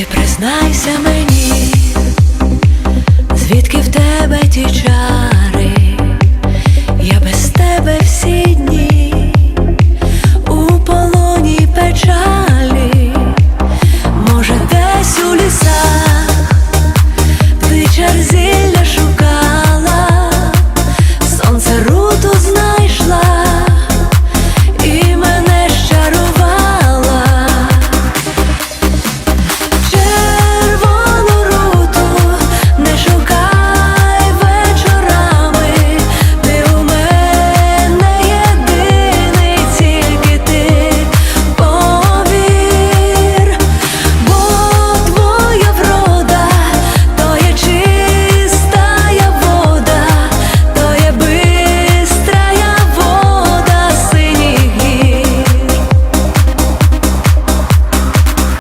Ти признайся мені, звідки в тебе ті чари, я без тебе всі дні у полоні печалі, може, десь у лісах ти черзі.